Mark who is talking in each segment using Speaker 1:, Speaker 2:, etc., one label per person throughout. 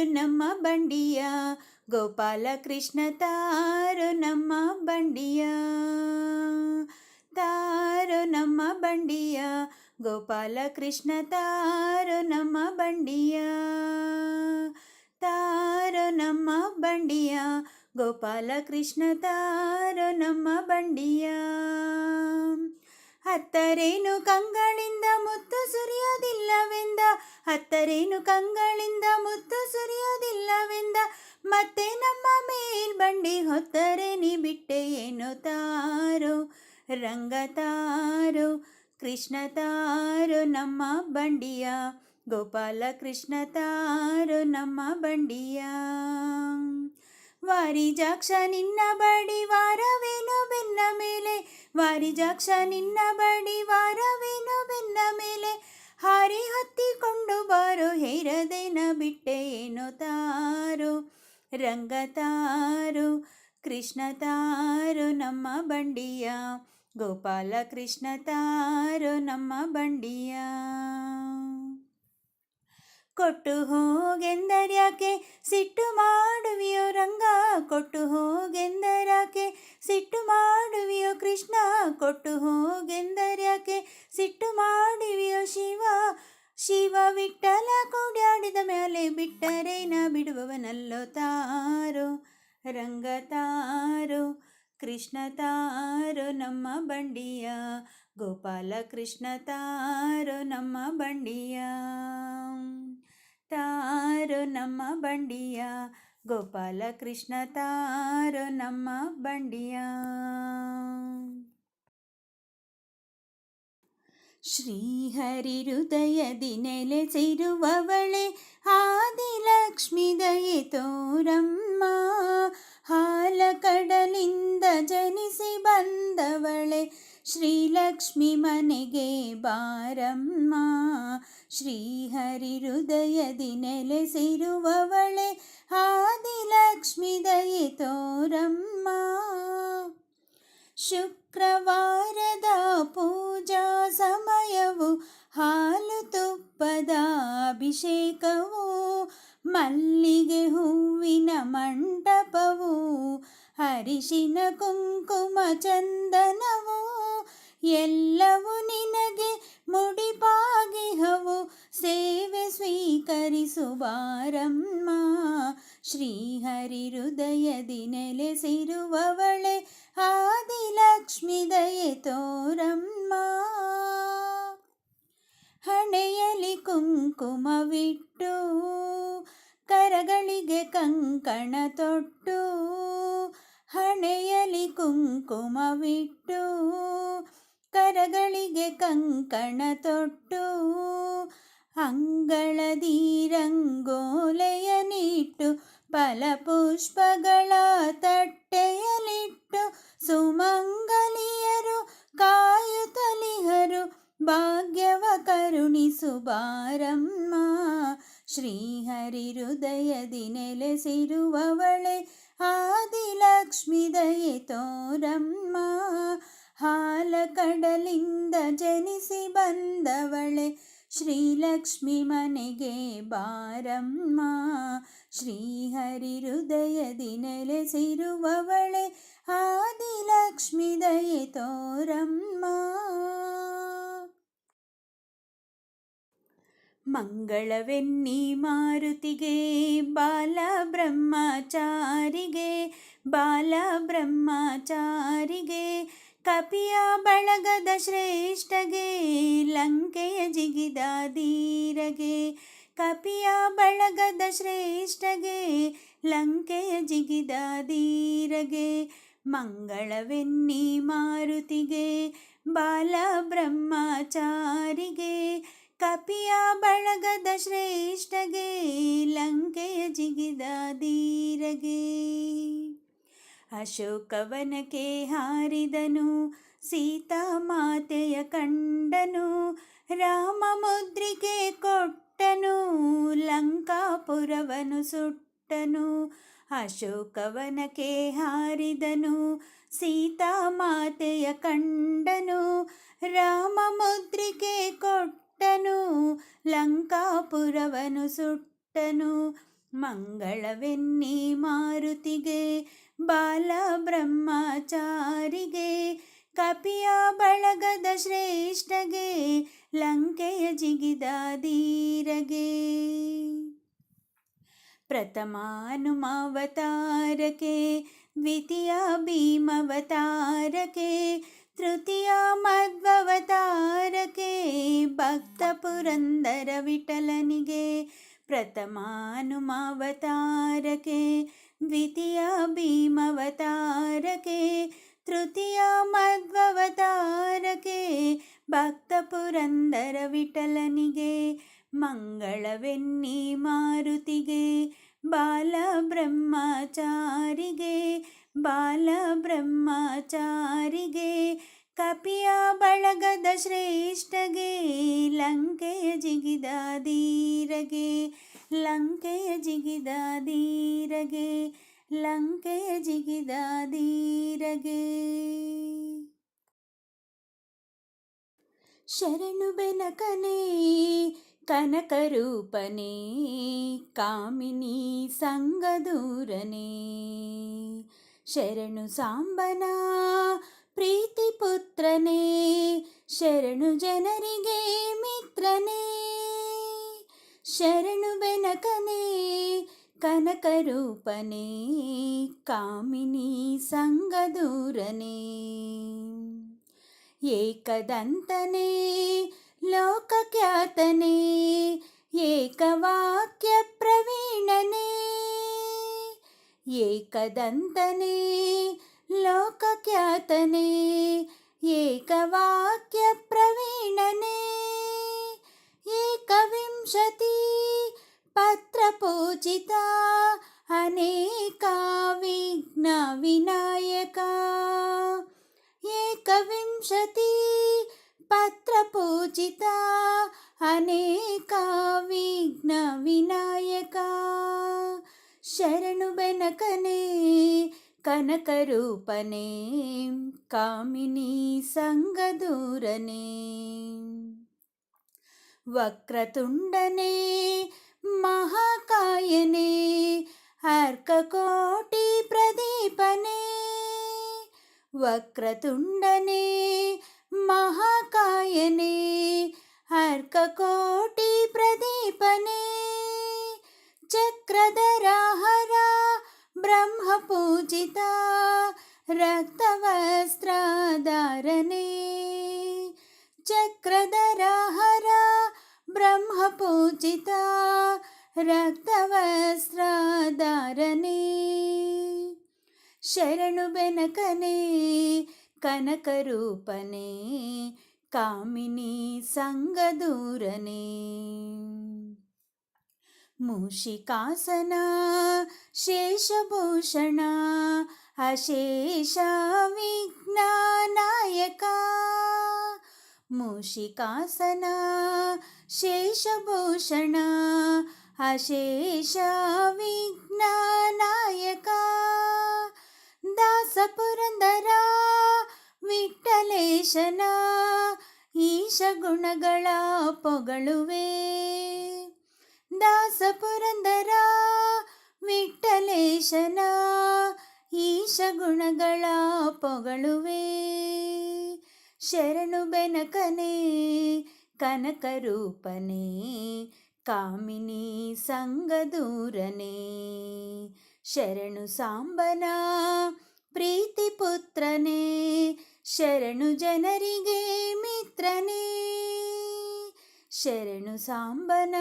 Speaker 1: ತಾರು ನಮ್ಮ ಬಂಡಿಯ ಗೋಪಾಲ ಕೃಷ್ಣ ತಾರು ನಮ್ಮ ಬಂಡಿಯ ತಾರು ನಮ್ಮ ಬಂಡಿಯ ಗೋಪಾಲ ಕೃಷ್ಣ ತಾರು ನಮ್ಮ ಬಂಡಿಯ ತಾರು ನಮ್ಮ ಬಂಡಿಯ ಗೋಪಾಲ ಕೃಷ್ಣ ತಾರು ನಮ್ಮ ಬಂಡಿಯ ಹತ್ತರೇನು ಕಂಗಳಿಂದ ಮುತ್ತು ಸುರಿಯೋದಿಲ್ಲವೆಂದ? ಹತ್ತರೇನು ಕಂಗಳಿಂದ ಮುತ್ತು ಸುರಿಯೋದಿಲ್ಲವೆಂದ? ಮತ್ತೆ ನಮ್ಮ ಮೇಲ್ಬಂಡಿ ಹೊತ್ತರೆ ನೀ ಬಿಟ್ಟೆ ಏನು ತಾರೋ? ರಂಗ ತಾರೋ, ಕೃಷ್ಣ ತಾರೋ, ನಮ್ಮ ಬಂಡಿಯ. ಗೋಪಾಲ ಕೃಷ್ಣ ತಾರೋ, ನಮ್ಮ ಬಂಡಿಯ. ವಾರಿಜಾಕ್ಷ ನಿನ್ನ ಬಡಿ ವಾರವೇನು ಬೆನ್ನ ಮೇಲೆ? ವಾರಿಜಾಕ್ಷ ನಿನ್ನ ಬಡಿ ವಾರವೇನು ಬೆನ್ನ ಮೇಲೆ? ಹಾರಿ ಹತ್ತಿಕೊಂಡು ಬಾರೋ ಹೇರದೇನ ಬಿಟ್ಟೆ ಏನೋ ತಾರು? ರಂಗ ತಾರು, ಕೃಷ್ಣ ತಾರು, ನಮ್ಮ ಬಂಡಿಯ. ಗೋಪಾಲ ಕೃಷ್ಣ ತಾರು, ನಮ್ಮ ಬಂಡಿಯ. ಕೊಟ್ಟು ಹೋಗೆಂದರ್ಯಾಕೆ? ಸಿಟ್ಟು ಮಾಡುವಿಯೋ ರಂಗ ಕೊಟ್ಟು ಹೋಗೆಂದರ್ಯಾಕೆ? ಸಿಟ್ಟು ಮಾಡುವಿಯೋ ಕೃಷ್ಣ ಕೊಟ್ಟು ಹೋಗೆಂದರ್ಯಾಕೆ? ಸಿಟ್ಟು ಮಾಡುವಿಯೋ ಶಿವ ಶಿವ ವಿಠಲ ಕೂಡ್ಯಾಡಿದ ಮೇಲೆ ಬಿಟ್ಟರೇನ ಬಿಡುವವನಲ್ಲೋ ತಾರೋ, ರಂಗ ತಾರೋ. ಕೃಷ್ಣ ತಾರೋ ನಮ್ಮ ಬಂಡಿಯ ಗೋಪಾಲ ಕೃಷ್ಣ ತಾರೋ ನಮ್ಮ ಬಂಡಿಯ ತಾರೋ ನಮ್ಮ ಬಂಡಿಯ ಗೋಪಾಲ ಕೃಷ್ಣ ತಾರೋ ನಮ್ಮ ಬಂಡಿಯ ಶ್ರೀಹರಿ ಹೃದಯದಿ ನೆಲೆಸಿರುವವಳೆ ಆದಿಲಕ್ಷ್ಮಿ ದಯೆ ತೋರಮ್ಮ ಹಾಲ ಕಡಲಿಂದ ಜನಿಸಿ ಬಂದವಳೆ. ಶ್ರೀಲಕ್ಷ್ಮಿ ಮನೆಗೆ ಬಾರಮ್ಮ. ಶ್ರೀಹರಿ ಹೃದಯದಿ ನೆಲೆಸಿರುವವಳೆ. ಆದಿಲಕ್ಷ್ಮಿ ದಯೆ ತೋರಮ್ಮ. ಶುಕ್ರವಾರದ ಪೂಜಾ ಸಮಯವು ಹಾಲು ತುಪ್ಪದ ಅಭಿಷೇಕವು. ಮಲ್ಲಿಗೆ ಹೂವಿನ ಮಂಟಪವು, ಅರಿಶಿನ ಕುಂಕುಮ ಚಂದನವು, ಎಲ್ಲವೂ ನಿನಗೆ ಮುಡಿಪಾಗಿಹವು. ಸೇವೆ ಸ್ವೀಕರಿಸುವಾರಮ್ಮ ಶ್ರೀಹರಿ ಹೃದಯದಿ ನೆಲೆಸಿರುವವಳೆ ಆದಿಲಕ್ಷ್ಮಿ ದಯೆ ತೋರಮ್ಮ. ಹಣೆಯಲಿ ಕುಂಕುಮವಿಟ್ಟು, ಕರಗಳಿಗೆ ಕಂಕಣ ತೊಟ್ಟು ಹಣೆಯಲಿ ಕುಂಕುಮವಿಟ್ಟು, ಕರಗಳಿಗೆ ಕಂಕಣ ತೊಟ್ಟು ಅಂಗಳದಿ ರಂಗೋಲೆಯ ನಿಟ್ಟು, ಫಲಪುಷ್ಪಗಳ ತಟ್ಟೆಯಲಿಟ್ಟು ಸುಮಂಗಲಿಯರು ಕಾಯುತ್ತಲಿಹರು ಭಾಗ್ಯವ ಕರುಣಿಸು ಬಾರಮ್ಮ. ಶ್ರೀಹರಿ ಹೃದಯದಿ ನೆಲೆಸಿರುವವಳೆ, ಆದಿಲಕ್ಷ್ಮಿ ದಯೆ ತೋರಮ್ಮ. ಹಾಲ ಕಡಲಿಂದ ಜನಿಸಿ ಬಂದವಳೆ, ಶ್ರೀಲಕ್ಷ್ಮಿ ಮನೆಗೆ ಬಾರಮ್ಮ. ಶ್ರೀಹರಿ ಹೃದಯದಿ ನೆಲೆಸಿರುವವಳೆ, ಆದಿಲಕ್ಷ್ಮಿ ದಯೆ ತೋರಮ್ಮ. ಮಂಗಳವೆನ್ನಿ ಮಾರುತಿಗೆ ಬಾಲ ಬ್ರಹ್ಮಚಾರಿಗೆ ಬಾಲ ಬ್ರಹ್ಮಚಾರಿಗೆ ಕಪಿಯ ಬಳಗದ ಶ್ರೇಷ್ಠಗೆ, ಲಂಕೆಯ ಜಿಗಿದ ಧೀರಗೆ, ಕಪಿಯ ಬಳಗದ ಶ್ರೇಷ್ಠಗೆ, ಲಂಕೆಯ ಜಿಗಿದ ಧೀರಗೆ, ಮಂಗಳವೆನ್ನಿ ಮಾರುತಿಗೆ ಬಾಲ ಬ್ರಹ್ಮಚಾರಿಗೆ ಕಪಿಯ ಬಳಗದ ಶ್ರೇಷ್ಠಗೆ, ಲಂಕೆಯ ಜಿಗಿದ ಧೀರಗೆ. ಅಶೋಕವನಕ್ಕೆ ಹಾರಿದನು, ಸೀತಾ ಮಾತೆಯ ಕಂಡನು, ರಾಮ ಮುದ್ರಿಕೆ ಕೊಟ್ಟನು, ಲಂಕಾಪುರವನು ಸುಟ್ಟನು. ಅಶೋಕವನಕ್ಕೆ ಹಾರಿದನು, ಸೀತಾ ಮಾತೆಯ ಕಂಡನು, ರಾಮ ಮುದ್ರಿಕೆ ಕೊಟ್ಟನು ಲಂಕಾಪುರವನು ಸುಟ್ಟನು, ಮಂಗಳವೆನ್ನಿ ಮಾರುತಿಗೆ ಬಾಲ ಬ್ರಹ್ಮಚಾರಿಗೆ ಕಪಿಯ ಬಳಗದ ಶ್ರೇಷ್ಠಗೆ, ಲಂಕೆಯ ಜಿಗಿದ ಧೀರಗೆ ಪ್ರಥಮಾನುಮಾವತಾರಕ್ಕೆ, ದ್ವಿತೀಯ ಭೀಮವತಾರಕ್ಕೆ ತೃತೀಯ ಮಧ್ವವತಾರಕ್ಕೆ ಭಕ್ತ ಪುರಂದರ ವಿಠಲನಿಗೆ ಪ್ರಥಮಾನುಮಾವತಾರಕ್ಕೆ ದ್ವಿತೀಯ ಭೀಮವತಾರಕ್ಕೆ ತೃತೀಯ ಮಧ್ವವತಾರಕ್ಕೆ ಭಕ್ತ ಪುರಂದರ ವಿಠಲನಿಗೆ ಮಂಗಳವೆನ್ನಿ ಮಾರುತಿಗೆ ಬಾಲ ಬ್ರಹ್ಮಚಾರಿಗೆ ಬಾಲ ಬ್ರಹ್ಮಚಾರಿಗೆ ಕಪಿಯ ಬಳಗದ ಶ್ರೇಷ್ಠಗೆ ಲಂಕೆಯ ಜಿಗಿದ ಧೀರಗೆ ಲಂಕೆಯ ಜಿಗಿದ ಧೀರಗೆ ಲಂಕೆಯ ಜಿಗಿದ ಧೀರಗೆ. ಶರಣು ಬೆನಕನೇ ಕನಕರೂಪನೇ ಕಾಮಿನಿ ಸಂಗದೂರನೇ ಶರಣು ಸಾಂಬನ ಪ್ರೀತಿ ಪುತ್ರನೇ ಶರಣು ಜನರಿಗೆ ಮಿತ್ರನೇ ಶರಣು ಬೆನಕನೇ ಕನಕರೂಪನೇ ಕಾಮಿನಿ ಸಂಗದೂರನೇ ಏಕದಂತನೇ ಲೋಕಖ್ಯಾತನೇ ಏಕವಾಕ್ಯ ಪ್ರವೀಣನೇ ಏಕದಂತನೇ ಲೋಕಖ್ಯಾತನೇ ಏಕವಾಕ್ಯ ಪ್ರವೀಣನೇ ಏಕವಿಂಶತಿ ಪತ್ರಪೂಜಿತ ಅನೇಕ ವಿಘ್ನ ವಿನಾಯಕ ಏಕವಿಂಶತಿ పత్రపూజిత అనేక విఘ్న వినాయక. శరణు వెనకనే కనకరూపనే కామిని సంగదూరనే వక్రతుండనే మహాకాయనే అర్కకోటి ప్రదీపనే. వక్రతుండనే మహాకాయనే అర్కకోటి ప్రదీపనే చక్రధరాహర బ్రహ్మపూజిత రక్తవస్త్రధారణే చక్రధరాహర బ్రహ్మపూజిత రక్తవస్త్రధారణే. శరణు వెనకనే కనకరూపనే కామిని సంగదూరనే. మూషికాసన శేషభూషణ అశేష విఘ్నాయక మూషికాసన శేషభూషణ అశేష విఘ్నాయ ವಿಠಲೇಶನ ಈಶ ಗುಣಗಳ ಪೊಗಳುವೆ. ದಾಸ ಪುರಂದರ, ವಿಠಲೇಶನ, ಈಶ ಗುಣಗಳ ಪೊಗಳುವೆ. ಶರಣು ಬೆನಕನೆ ಕನಕರೂಪನೆ ಕಾಮಿನಿ ಸಂಗದೂರನೆ ಶರಣು ಸಾಂಬನ, ಪ್ರೀತಿ ಪುತ್ರನೇ ಶರಣು ಜನರಿಗೆ ಮಿತ್ರನೇ. ಶರಣು ಸಾಂಬನ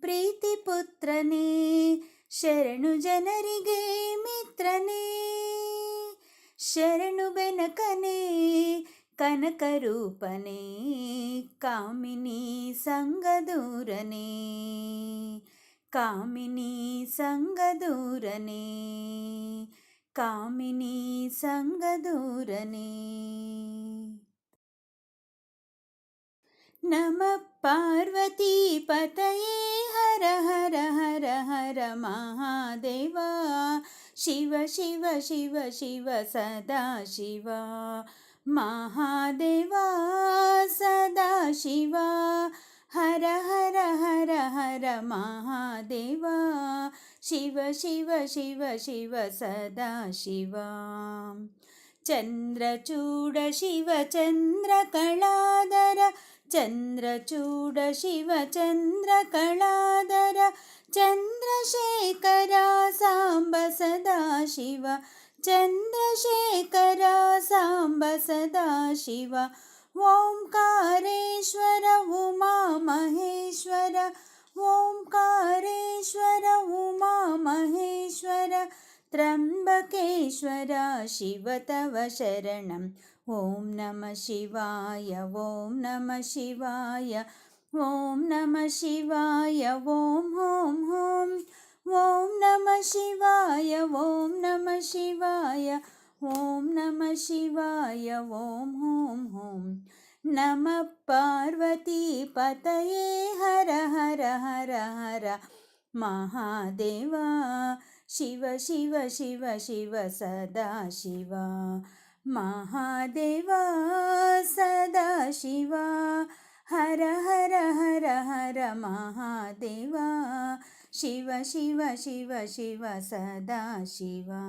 Speaker 1: ಪ್ರೀತಿ ಪುತ್ರನೇ. ಶರಣು ಜನರಿಗೆ ಮಿತ್ರನೇ. ಶರಣು ಬೆನಕನೇ ಕನಕರೂಪನೇ ಕಾಮಿನಿ ಸಂಗದೂರನೇ ಕಾಮಿನಿ ಸಂಗದೂರನೇ ಕಾಮಿನಿ ಸಂಗದೂರನೇ ನಮ ಪಾರ್ವತಿ ಪತಯೇ ಹರ ಹರ ಹರ ಹರ ಮಹಾದೇವ ಶಿವ ಶಿವ ಶಿವ ಶಿವ ಸದಾ ಶಿವ ಮಹಾದೇವ ಸದಾ ಶಿವ ಹರ ಹರ ಹರ ಹರ ಮಹಾದೇವ शिव शिव शिव शिव सदा शिवा चन्द्रचूड शिव चन्द्रकलाधर चन्द्रचूड शिव चन्द्रकलाधर चन्द्रशेखरा साम्ब सदा शिव। चन्द्रशेखरा साम्ब सदा शिव। ओङ्कारेश्वर उमा महेश्वर ओङ्कारेश्वर उमा महेश्वर त्र्यम्बकेश्वर शिव तव शरणम् ॐ नमः शिवाय ॐ नमः शिवाय ॐ नमः शिवाय ॐ ॐ ॐ ॐ नमः शिवाय ॐ नमः शिवाय ॐ नमः शिवाय ॐ ॐ ॐ नमः पार्वतीपतये हर हर हर हर महादेवा शिव शिव शिव शिव सदा शिव महादेवा सदा शिवा हर हर हर हर महादेवा शिव शिव शिव शिव सदा शिवा